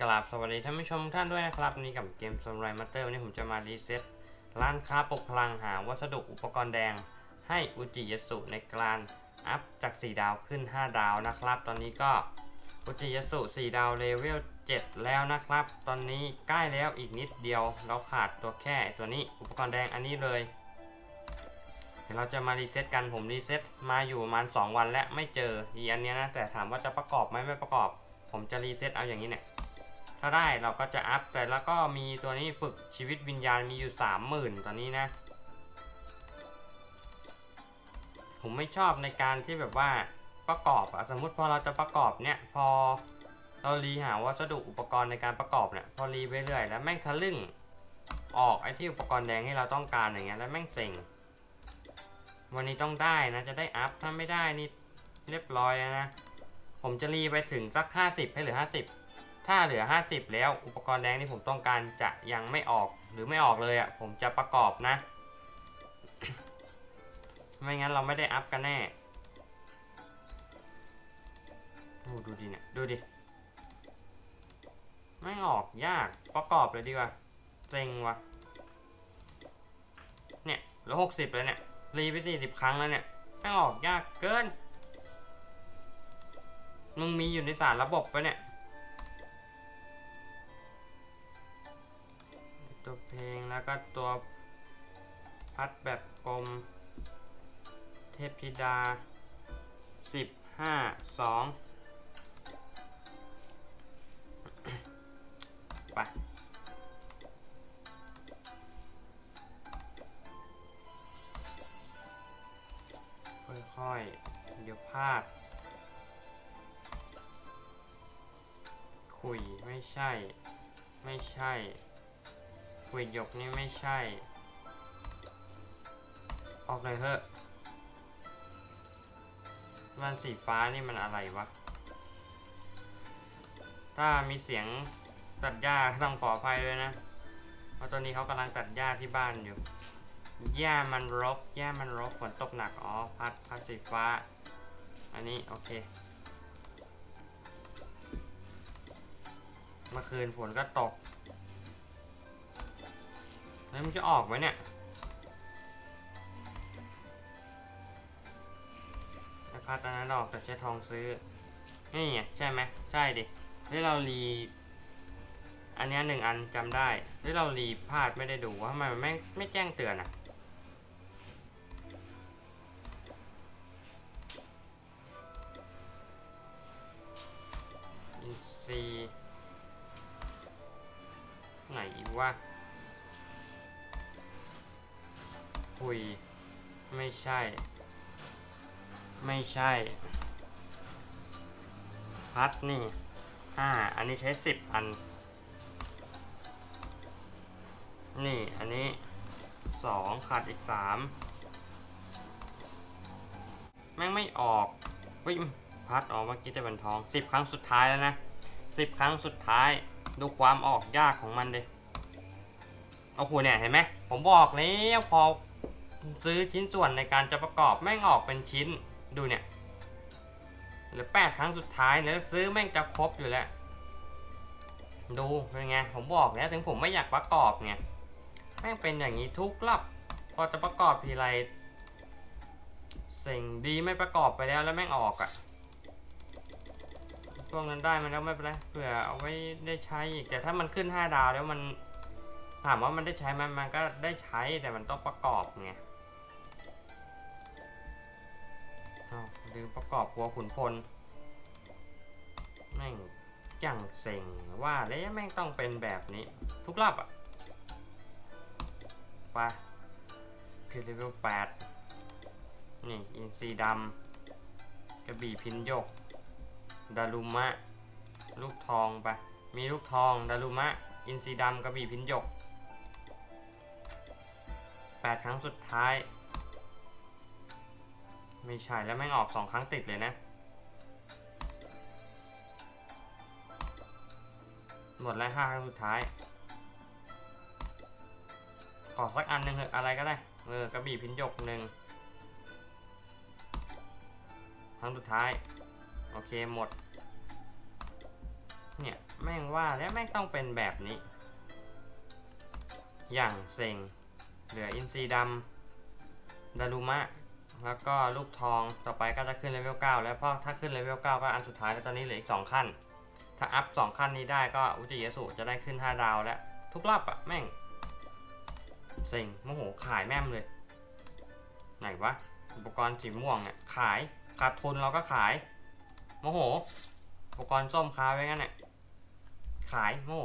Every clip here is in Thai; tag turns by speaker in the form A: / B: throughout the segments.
A: กราบสวัสดีท่านผู้ชมท่านด้วยนะครับวันนี้กับเกมส m ไรมาเตอร์วันนี้ผมจะมารีเซ็ตร้านค้าปกพลังหาวัสดุอุปกรณ์แดง ให้อุจิยสุในการอัพจาก 4 ดาวขึ้น 5 ดาวนะครับ ตอนนี้ก็อุจิยสุ4ดาวเลเวล7แล้วนะครับ ตอนนี้ใกล้แล้วอีกนิดเดียวเราขาดตัวแค่ตัวนี้อุปกรณ์แดงอันนี้เลยเดี๋ยวเราจะมารีเซ็ตกันผมรีเซ็ตมาอยู่ประมาณ2วันแล้วไม่เจออีอันเนี้ยนะแต่ถามว่าจะประกอบไหมไม่ประกอบ ผมจะรีเซ็ตเอาอย่างนี้เนี่ย ถ้าได้เราก็จะอัพ แต่แล้วก็มีตัวนี้ฝึกชีวิตวิญญาณมีอยู่สามหมื่นตอนนี้นะ ผมไม่ชอบในการที่แบบว่าประกอบอะสมมุติพอเราจะประกอบเนี่ย พอเรารีหาวัสดุอุปกรณ์ในการประกอบเนี่ย พอรีไปเรื่อยแล้วแม่งทะลึ่งออกไอ้ที่อุปกรณ์แดงที่เราต้องการอย่างเงี้ยแล้วแม่งเซ็งวันนี้ต้องได้นะจะได้อัพถ้าไม่ได้นี่เรียบร้อยนะ ผมจะรีไปถึงสัก 50 ให้เหลือ 50 ถ้าเหลือ 50 แล้วอุปกรณ์แดงที่ผมต้องการจะยังไม่ออกหรือไม่ออกเลยอะ่ะผมจะประกอบนะ ไม่งั้นเราไม่ได้อัพกันแน่โอ้ดูดิเนี่ยดูดิ ไม่ออกยากประกอบเลยดีกว่าเซ็งวะเนี่ยเหลือ60เลยเนี่ยรีไป40ครั้งแล้วเนี่ยไม่ออกยากเกิน มึงมีอยู่ในสารระบบปะเนี่ย ตัวเพลงแล้วก็ตัวพัดแบบกลม เทพธิดาสิบห้าสองไปค่อยๆ เดี๋ยวพลาด คุยไม่ใช่ ไม่ใช่ คุยหยกนี่ไม่ใช่ ออกเลยเถอะมันสีฟ้านี่มันอะไรวะ ถ้ามีเสียงตัดหญ้าต้องขออภัยด้วยนะ เพราะตอนนี้เขากำลังตัดหญ้าที่บ้านอยู่ หญ้ามันรก หญ้ามันรก ฝนตกหนัก อ๋อ พัด พัดสีฟ้า อันนี้ โอเค เมื่อคืนฝนก็ตก แล้วมันจะออกไหมเนี่ยไอพัดอันนั้นออกแต่ใช้ทองซื้อ นี่ไงใช่ไหมใช่ดิที่เรารี อันนี้หนึ่งอันจำได้ที่เรารีพลาดไม่ได้ดูว่าทำไมมันไม่ไม่แจ้งเตือนอะอินซีไหนวะ คุย ไม่ใช่ ไม่ใช่ พัดนี่ห้าอันนี้ใช้สิบอัน นี่ อันนี้สองขาดอีกสามแม่งไม่ออกเฮ้ยพัดออกเมื่อกี้จะเป็นทองสิบครั้งสุดท้ายแล้วนะสิบครั้งสุดท้าย ดูความออกยากของมันดิโอ้โหเนี่ยเห็นไหมผมบอกแล้วพอ ซื้อชิ้นส่วนในการจะประกอบแม่งออกเป็นชิ้นดูเนี่ยหลือแปดครั้งสุดท้ายแล้วซื้อแม่งจะครบอยู่แล้ว ดูเป็นไงผมบอกแล้วถึงผมไม่อยากประกอบไงแม่งเป็นอย่างนี้ทุกรอบพอจะประกอบทีไรสิ่งดีไม่ประกอบไปแล้วแล้วแม่งออกอะ่ะช่วงนั้นได้มาแล้วไม่เป็นไรเผื่อเอาไว้ได้ใช้อีกแต่ถ้ามันขึ้น 5 ดาวแล้วมันถามว่ามันได้ใช้ไหมมันก็ได้ใช้แต่มันต้องประกอบไง อ้าวลืมประกอบหัวขุนพล แม่งอย่างเซ็งว่าแล้วแม่งต้องเป็นแบบนี้ ทุกรอบอะไปคือเลเวล8นี่ อินซีดำกระบี่พินยกดารุมะ ลูกทองไป มีลูกทองดารุมะ อินซีดำกระบี่พินยก 8 ครั้งสุดท้าย ไม่ใช่แล้วแม่งออก2ครั้งติดเลยนะ หมดแล้วห้าครั้งสุดท้ายขอสักอันหนึ่งเถอะอะไรก็ได้ เออกระบี่พินยกหนึ่งครั้งสุดท้าย โอเคหมด เนี่ย แม่งม่งว่าแล้วแม่งต้องเป็นแบบนี้ อย่างเซ็งเหลืออินซีดำดารุมะ แล้วก็ลูกทองต่อไปก็จะขึ้นเลเวล9แล้วเพราะถ้าขึ้นเลเวล9ก็อันสุดท้ายแล้วตอนนี้เหลืออีก 2 ขั้น ถ้าอัพ 2 ขั้นนี้ได้ก็อุจิยสุจะได้ขึ้น 5 ดาวแล้ว ทุกรอบอะแม่งเซ็งโมโหขายแม่มเลย ไหนวะ อุปกรณ์สีม่วงเนี่ยขายขาดทุนเราก็ขายโมโห อุปกรณ์ส้มค้าไว้งั้นเนี่ยขายโมโห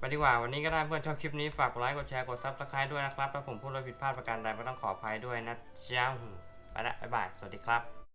A: ไปดีกว่าวันนี้ก็ได้เพื่อนชอบคลิปนี้ฝากกดไลค์กดแชร์กดซับสไครต์ด้วยนะครับถ้าผมพูดอะไรผิดพลาดประการใดก็ต้องขออภัยด้วยนะเจ้าไปละบ๊ายบาย สวัสดีครับ